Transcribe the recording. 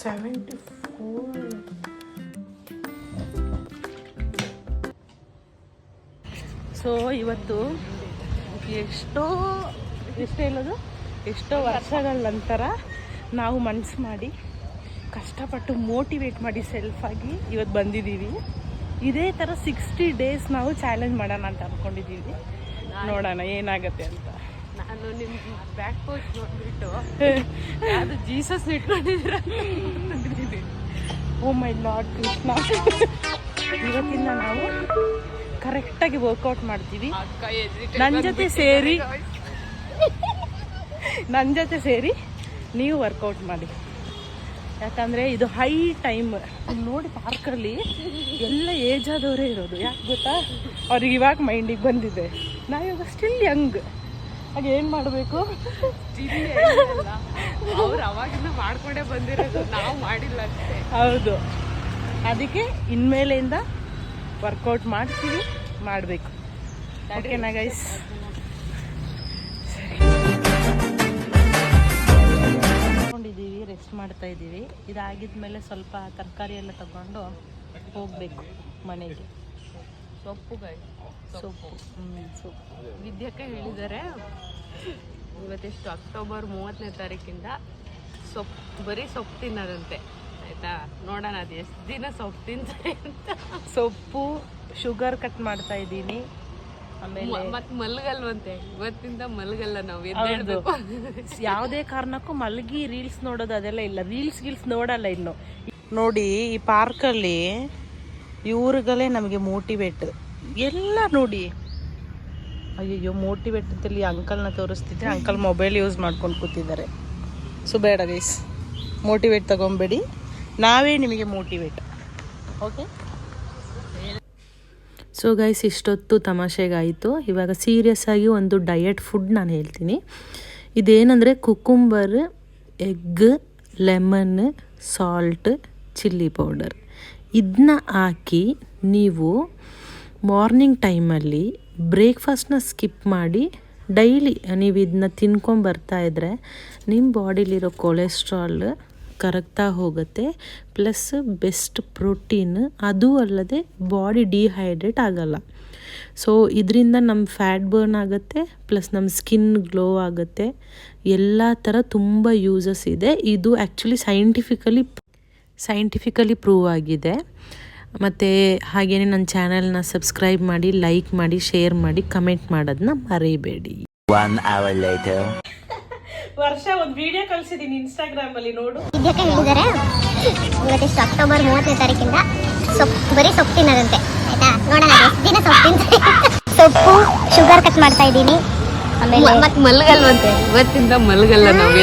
Seventy so ಇವತ್ತು ಎಷ್ಟೋ ಎಷ್ಟೇ ಇಲ್ಲದು? ಎಷ್ಟೋ ವರ್ಷಗಳ ನಂತರ ನಾವು ಮನ್ಸು ಮಾಡಿ ಕಷ್ಟಪಟ್ಟು ಮೋಟಿವೇಟ್ ಮಾಡಿ ಸೆಲ್ಫಾಗಿ ಇವತ್ತು ಬಂದಿದ್ದೀವಿ. ಇದೇ ಥರ ಸಿಕ್ಸ್ಟಿ ಡೇಸ್ ನಾವು ಚಾಲೆಂಜ್ ಮಾಡೋಣ ಅಂತ ಅಂದ್ಕೊಂಡಿದ್ದೀವಿ ನೋಡೋಣ ಏನಾಗುತ್ತೆ ಅಂತ. ನಾನು ನಿಮ್ ಬ್ಯಾಕ್ ಪೋಸ್ಟ್ ನೋಡ್ಬಿಟ್ಟು ಅದು ಜೀಸಸ್ ಇಟ್ಕೊಂಡಿದ್ದೀರ ಓ ಮೈ ಲಾರ್ಡ್ ಕೃಷ್ಣ ಇವತ್ತಿಂದ ನಾವು ಕರೆಕ್ಟಾಗಿ ವರ್ಕೌಟ್ ಮಾಡ್ತೀವಿ. ನನ್ನ ಜೊತೆ ಸೇರಿ ನನ್ನ ಜೊತೆ ಸೇರಿ ನೀವು ವರ್ಕೌಟ್ ಮಾಡಿ. ಯಾಕಂದರೆ ಇದು ಹೈ ಟೈಮ್ ನೋಡಿ ಪಾರ್ಕಲ್ಲಿ ಎಲ್ಲ ಏಜ್ ಆದವರೇ ಇರೋದು. ಯಾಕೆ ಗೊತ್ತಾ? ಅವ್ರಿಗೆ ಇವಾಗ ಮೈಂಡಿಗೆ ಬಂದಿದೆ. ನಾವಿವಾಗ ಸ್ಟಿಲ್ ಯಂಗ್ ಹಾಗೆ ಏನು ಮಾಡಬೇಕು? ಅವ್ರು ಅವಾಗಿಂದ ಮಾಡ್ಕೊಂಡೇ ಬಂದಿರೋದು. ನಾವು ಮಾಡಿಲ್ಲ ಅಷ್ಟೇ. ಹೌದು. ಅದಕ್ಕೆ ಇನ್ಮೇಲೆಯಿಂದ ವರ್ಕೌಟ್ ಮಾಡ್ತೀವಿ ಮಾಡಬೇಕು. ಓಕೆನಾ ಗೈಸ್ ಕೊಂಡಿದ್ದೀವಿ ರೆಸ್ಟ್ ಮಾಡ್ತಾ ಇದ್ದೀವಿ. ಇದಾಗಿದ್ಮೇಲೆ ಸ್ವಲ್ಪ ತರಕಾರಿ ಎಲ್ಲ ತಗೊಂಡು ಹೋಗಬೇಕು ಮನೆಗೆ. ಸೊಪ್ಪು ಗೈ ಸೊಪ್ಪು. ಸೊಪ್ಪು. ವಿದ್ಯಕ್ಕೆ ಹೇಳಿದ್ದಾರೆ ಇವತ್ತೆಷ್ಟು ಅಕ್ಟೋಬರ್ ಮೂವತ್ತನೇ ತಾರೀಕಿಂದ ಸೊಪ್ಪು ಬರೀ ಸೊಪ್ಪು ತಿನ್ನೋದಂತೆ. ಆಯ್ತಾ? ನೋಡೋಣ ಅದು ಎಷ್ಟು ದಿನ ಸೊಪ್ಪು ತಿಂತಾರೆ ಅಂತ. ಸೊಪ್ಪು ಶುಗರ್ ಕಟ್ ಮಾಡ್ತಾ ಇದ್ದೀನಿ. ಆಮೇಲೆ ಮತ್ತೆ ಮಲ್ಗಲ್ವಂತೆ. ಇವತ್ತಿಂದ ಮಲ್ಗಲ್ಲ ನಾವು ಎದ್ದೇಳ್ಬೇಕು. ಯಾವುದೇ ಕಾರಣಕ್ಕೂ ಮಲಗಿ ರೀಲ್ಸ್ ನೋಡೋದು ಅದೆಲ್ಲ ಇಲ್ಲ. ರೀಲ್ಸ್ ಗೀಲ್ಸ್ ನೋಡಲ್ಲ ಇನ್ನು. ನೋಡಿ ಈ ಪಾರ್ಕಲ್ಲಿ ಇವ್ರಿಗಲೇ ನಮಗೆ ಮೋಟಿವೇಟ್ ಎಲ್ಲ ನೋಡಿ. ಅಯ್ಯೋ ಮೋಟಿವೇಟ್ ಅಂತೇಳಿ ಅಂಕಲ್ನ ತೋರಿಸ್ತಿದ್ರೆ ಅಂಕಲ್ ಮೊಬೈಲ್ ಯೂಸ್ ಮಾಡ್ಕೊಂಡು ಕೂತಿದ್ದಾರೆ. ಸೊ ಬೇಡ ಗೈಸ್ ಮೋಟಿವೇಟ್ ತಗೊಂಬೇಡಿ. ನಾವೇ ನಿಮಗೆ ಮೋಟಿವೇಟ್ ಓಕೆ ಸೊ ಗೈಸ್ ಇಷ್ಟೊತ್ತು ತಮಾಷೆಗಾಯಿತು. ಇವಾಗ ಸೀರಿಯಸ್ ಆಗಿ ಒಂದು ಡಯಟ್ ಫುಡ್ ನಾನು ಹೇಳ್ತೀನಿ. ಇದೇನಂದರೆ cucumber egg lemon salt chilli powder ಇದನ್ನ ಹಾಕಿ ನೀವು ಮಾರ್ನಿಂಗ್ ಟೈಮಲ್ಲಿ ಬ್ರೇಕ್ಫಾಸ್ಟ್ನ ಸ್ಕಿಪ್ ಮಾಡಿ ಡೈಲಿ ನೀವು ಇದನ್ನ ತಿನ್ಕೊಂಬರ್ತಾ ಇದ್ದರೆ ನಿಮ್ಮ ಬಾಡಿಲಿರೋ ಕೊಲೆಸ್ಟ್ರಾಲ್ ಕರಗ್ತಾ ಹೋಗುತ್ತೆ ಪ್ಲಸ್ ಬೆಸ್ಟ್ ಪ್ರೋಟೀನ್ ಅದು ಅಲ್ಲದೆ ಬಾಡಿ ಡಿಹೈಡ್ರೇಟ್ ಆಗಲ್ಲ. ಸೊ ಇದರಿಂದ ನಮ್ಮ ಫ್ಯಾಟ್ ಬರ್ನ್ ಆಗುತ್ತೆ ಪ್ಲಸ್ ನಮ್ಮ ಸ್ಕಿನ್ ಗ್ಲೋ ಆಗುತ್ತೆ. ಎಲ್ಲ ಥರ ತುಂಬ ಯೂಸಸ್ ಇದೆ. ಇದು ಆ್ಯಕ್ಚುಲಿ ಸೈಂಟಿಫಿಕಲಿ ಸೈಂಟಿಫಿಕಲಿ ಪ್ರೂವ್ ಆಗಿದೆ. ಮತ್ತು ಹಾಗೆಯೇ ನನ್ನ ಚಾನಲ್ನ ಸಬ್ಸ್ಕ್ರೈಬ್ ಮಾಡಿ ಲೈಕ್ ಮಾಡಿ ಶೇರ್ ಮಾಡಿ ಕಮೆಂಟ್ ಮಾಡೋದನ್ನ ಮರಿಬೇಡಿ. One hour later. ವರ್ಷ ಒಂದು ವಿಡಿಯೋ ಕಳಿಸಿದ್ದೀನಿ ಇನ್ಸ್ಟಾಗ್ರಾಮಲ್ಲಿ ನೋಡು. ಹೇಳಿದ್ದಾರೆ ಇವತ್ತೆಷ್ಟು ಅಕ್ಟೋಬರ್ ಮೂವತ್ತನೇ ತಾರೀಕಿಂದ ಸೊಪ್ಪು ಬರೀ ಸೊಪ್ಪು ತಿನ್ನೋದಂತೆ ಆಯ್ತಾ? ನೋಡೋಣ ಎಷ್ಟು ದಿನ ಸೊಪ್ಪು ಸೊಪ್ಪು ಶುಗರ್ ಕಟ್ ಮಾಡ್ತಾ ಇದ್ದೀನಿ. ಆಮೇಲೆ ಮತ್ತೆ ಮಲ್ಗಲ್ವಂತೆ. ಇವತ್ತಿಂದ ಮಲ್ಗಲ್ಲ ನಾವು